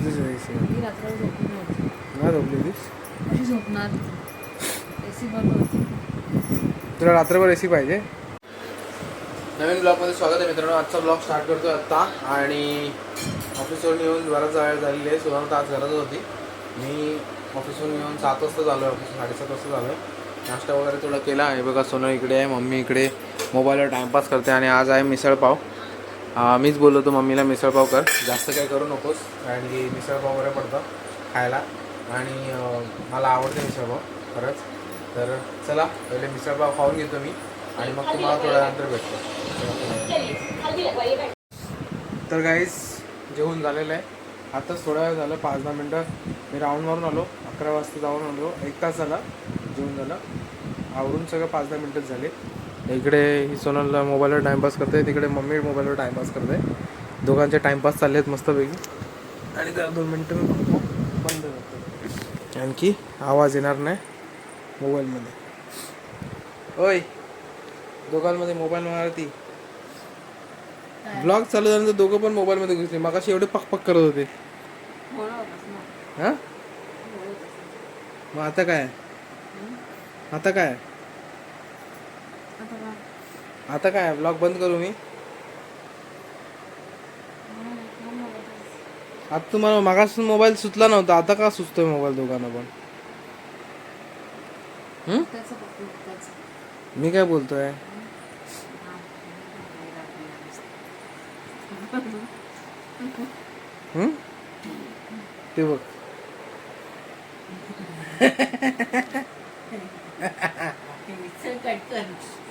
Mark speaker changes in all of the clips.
Speaker 1: तुझीच AC
Speaker 2: रात्र झोपली नव्हती.
Speaker 1: नाही झोपली होतीस
Speaker 2: कशी झोपणार? ए सी बंद होती.
Speaker 1: तुला रात्रभर एसी पाहिजे? नवीन ब्लॉगमध्ये स्वागत आहे मित्रांनो. आजचा ब्लॉग स्टार्ट करतोय आत्ता आणि ऑफिसवरून येऊन बराच वेळ झालेली आहे. सुधारणा आज घरातच होती. मी ऑफिसवरून येऊन सात वाजता झालो आहे ऑफिस साडेसात वाजता झालो आहे नाश्ता वगैरे थोडा केला. आहे बघा सोनं इकडे आहे मम्मी इकडे. मोबाईलवर टाईमपास करते. आणि आज आहे मिसळपाव अं, मीच बोललो होतो मम्मीला मिसळपाव कर. जास्त काही करू नकोस कारण की मिसळपाव वगैरे पडतं खायला. आणि मला आवडते मिसळपाव खरंच. तर चला पहिले मिसळपाव खाऊन घेतो मी. आणि मग तुम्हाला थोड्या नंतर भेटतो. तर गाईज जेवण झालेलं आहे. आताच थोडा वेळ झालं पाच दहा मिनटं. मी राऊंड मारून आलो अकरा वाजता जाऊन आलो. एक तास झाला जेवण झालं. आवरून सगळं पाच दहा मिनटंच झाले. इकडे ही सोनलला मोबाईलवर टाईमपास करते तिकडे मम्मी मोबाईलवर टाईमपास करते दोघांचे टाईमपास चालले आहेत मस्तपैकी. आणि त्या दोन मिनटं मी बंद करतो. आणखी आवाज येणार नाही मोबाईलमध्ये ओय दोघांमध्ये मोबाईल मारती. ब्लॉग चालू झाल्यानंतर दोघं पण मोबाईलमध्ये घुसले. मगाशी एवढे पकपक करत होते. हा? मग आता काय? आता काय? आता काय ब्लॉग बंद करू मी आता तुम्हाला मागासून मोबाईल सुचला नव्हता आता का सुचतोय मोबाईल दोघांना पण हम्म?
Speaker 2: त्याचं त्याचं.
Speaker 1: मी काय बोलतोय हम्म? ते बघ
Speaker 2: मिक्सर कट कर. आहो. कट कर. असतो सगळा गॅस पकडतो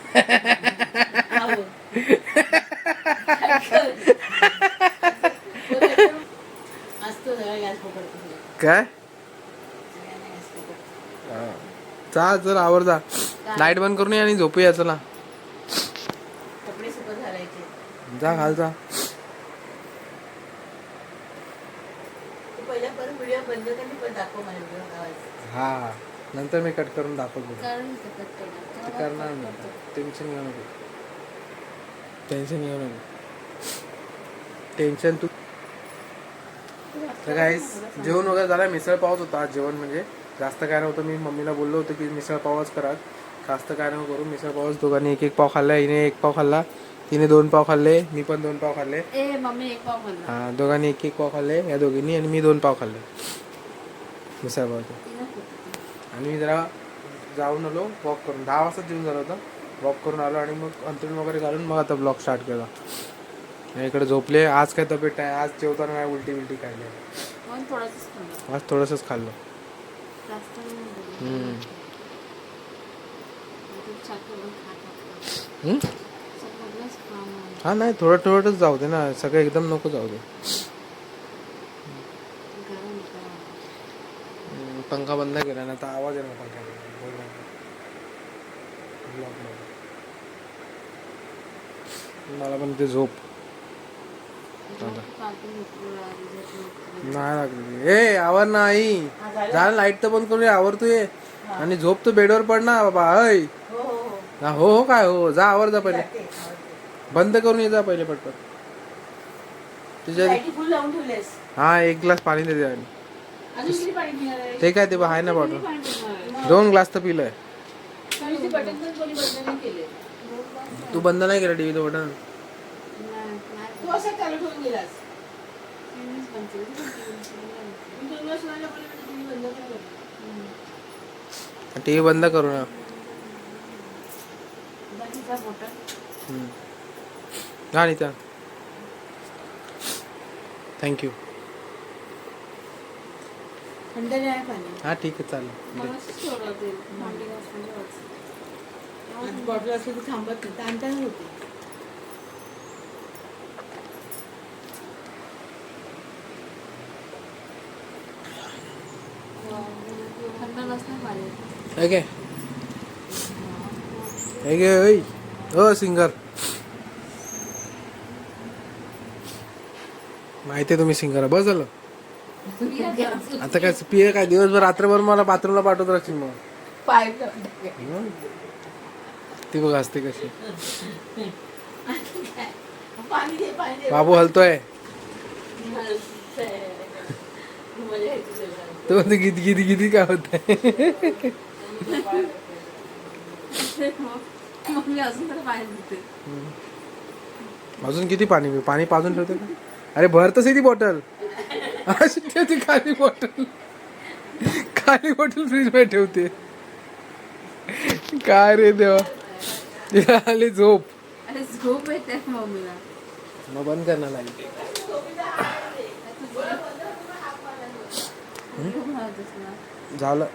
Speaker 1: काय?
Speaker 2: सगळ्यांना गॅस पकडतो.
Speaker 1: चा जर आवडता लाइट बंद करून ये आणि झोपूया चला.
Speaker 2: कपडे सुकत घालायचे
Speaker 1: जा घाल जा हा. नंतर मी कट करून दाखवतो.
Speaker 2: कारण ते
Speaker 1: करणार. ना टेन्शन घेऊ नको. टेन्शन घेऊ नको. टेन्शन तू तर काहीच जेवण वगैरे झालं. मिसळ पावच होता आज जेवण म्हणजे. जास्त काय नव्हतं. मी मम्मीला बोललो होतो की मिसळ पावच करा. जास्त काय नको करू. मिसळ पावच दोघांनी एक एक पाव खाल्ला. हिने एक पाव खाल्ला. तिने दोन पाव खाल्ले. मी पण दोन पाव खाल्ले.
Speaker 2: ए मम्मी एक पाव खाल्ला.
Speaker 1: हा दोघांनी एक एक पाव खाल्ले. या दोघींनी आणि मी दोन पाव खाल्ले. मिसळ पावचे. आणि मी जरा जाऊन आलो वॉक करून. दहा वाजता जेवण झालं होतं. वॉक करून आलो आणि मग अंतरून वगैरे घालून मग आता ब्लॉग स्टार्ट केला. इकडे झोपले. आज काय तब्येत आहे आज जेवताना काय उलटी बिलटी काय नाही आज थोडंसंच खाल्लं. हा नाही थोडं थोडंच जाऊ दे ना. सगळं एकदम नको जाऊ दे
Speaker 2: गरम करा.
Speaker 1: हम्म, पंखा बंद केला ना तर आवाज येणार पंखा मला पण ते झोप. नाही लागली. ए आवर नाही
Speaker 2: झालं?
Speaker 1: लाइट तर बंद करून आवर तू ये आणि झोप तू बेडवर पड ना बाबा अय
Speaker 2: हो हो हो.
Speaker 1: हा, हो काय हो जा आवर जा पहिले. बंद करून ये जा पहिले पटपट. तुझ्या हा एक ग्लास पाणी दे दे आणि ते काय ते आहे ना बॉटल? दोन ग्लास तर पिलंय. तू बंद नाही केलं टीव्हीचं बटन?
Speaker 2: टीव्ही बंद.
Speaker 1: टीव्ही करू ना. हा नीता थँक्यू
Speaker 2: थंड नाही आहे पाणी.
Speaker 1: हा ठीक आहे चालेल.
Speaker 2: बॉटल असली की थांबत नाही ताणताना होते.
Speaker 1: हे हे ओय हो सिंगर. माहिती आहे तुम्ही सिंगर बस झालं. आता काय पिये काय? दिवसभर रात्रभर मला बाथरूमला पाठवत राहशील मग. हं? ती बघ असते कशी.
Speaker 2: पाणी दे पाणी दे.
Speaker 1: बाबू हलतोय.
Speaker 2: आहे. मजा.
Speaker 1: तो म्हणतो किती किती किती काय होत
Speaker 2: मग मी अजून देते.
Speaker 1: किती पाणी? पिऊ? पाणी पाजून ठेवते का? अरे भरतच ती बॉटल. अशी ठेवते खाली बॉटल खाली बॉटल फ्रीजमध्ये ठेवते. काय रे देवा? आली झोप.
Speaker 2: अरे झोप येते मम्मीला.
Speaker 1: मग बंद करणार लागली झालं.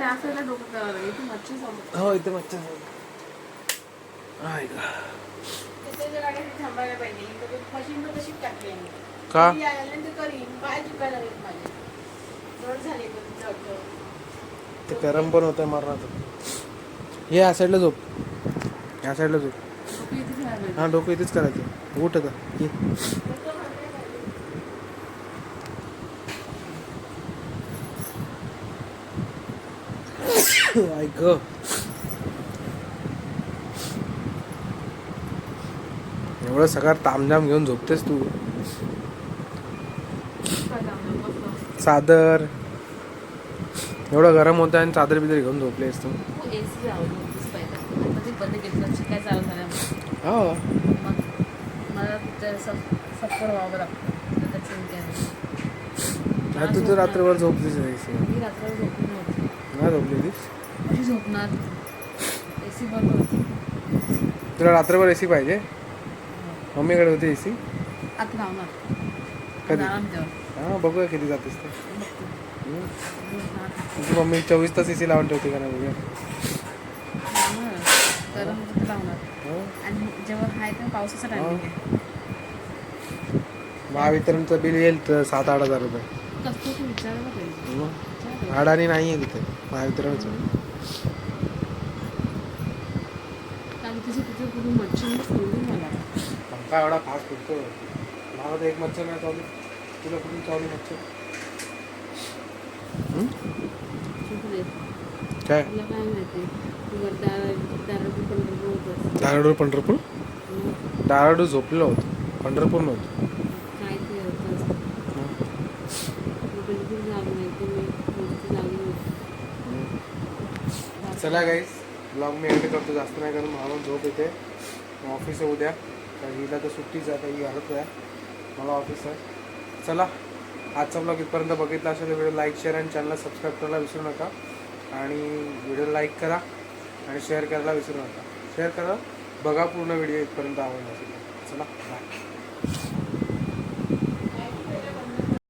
Speaker 2: डोकं करावं लागेल. मच्छी समोर
Speaker 1: हो इथे मच्छर आहे का
Speaker 2: त्याच्या गाडीत थांबायला पाहिजे. इथं तो मशीन तर तशीच टाकली आहे मी.
Speaker 1: का?
Speaker 2: ती आल्यानंतर करीन. पाय दुखायला लागेल माझे. जड झाले पण जड
Speaker 1: ते गरम पण होतंय मरणाचं. हे या साईडला झोप. या साईडला झोप.
Speaker 2: डोकं इथे.
Speaker 1: हा डोकं इथेच करायचं. उठ आता. ये. ऐक एवढं सगळं तामझाम घेऊन झोपतेस तू. चादर. एवढं गरम होतं आणि चादर बिदर घेऊन झोपलेस तू.
Speaker 2: हो, ती
Speaker 1: हो
Speaker 2: तर
Speaker 1: रात्रभर झोपलीस नाही
Speaker 2: झोपली नव्हती.
Speaker 1: नाही झोपली होतीस?
Speaker 2: कशी झोपणार. ए सी बंद होती.
Speaker 1: तुला रात्रभर एसी पाहिजे? मम्मीकडे होती एसी
Speaker 2: आता लावणार
Speaker 1: कधी? हा बघूया किती जातेस ते. हम्म. तुझी मम्मी चोवीस तास एसी लावून ठेवते का नाही बघूया.
Speaker 2: लावणार. गरम होतं तर लावणार.
Speaker 1: हो.
Speaker 2: आणि जेव्हा हाय तेव्हा पावसाचा टायमिंग आहे.
Speaker 1: महावितरणचं बिल येईल तर सात आठ हजार रुपये.
Speaker 2: कसं तू विचारायला पाहिजे.
Speaker 1: मग
Speaker 2: विचारायला
Speaker 1: अडाणी नाही आहे तिथे. महावितरणचं.
Speaker 2: तिची तिथे पूर्ण मच्छी सोडून मला.
Speaker 1: पंखा एवढा फास्ट फिरतो मला तर एक मच्छर नाही चावली. तुला कुठून चावली मच्छर? काय?
Speaker 2: तुला काय माहिती? पंढरपूर
Speaker 1: धाराडूर पंढरपूर? धाराडूर झोपलेलो होतो. पंढरपूर नव्हतं
Speaker 2: काय ते होतंस बिलकुल जाग नाही तुम्ही मूर्ती जागी नव्हती
Speaker 1: चला गाईस ब्लॉग मी एंड करतो जास्त नाही कारण मला झोप येते. ऑफिस आहे उद्या तर हिला तर सुट्टीच आहे काही ही घरात आहे. मला ऑफिस आहे. चला आजचा ब्लॉग इथपर्यंत बघितला असेल तर व्हिडिओ लाईक शेअर आणि चॅनलला सबस्क्राईब करायला विसरू नका. आणि व्हिडिओ लाईक करा आणि शेअर करायला विसरू नका. शेअर करा बघा पूर्ण व्हिडिओ इथपर्यंत आवडला असेल चला बाय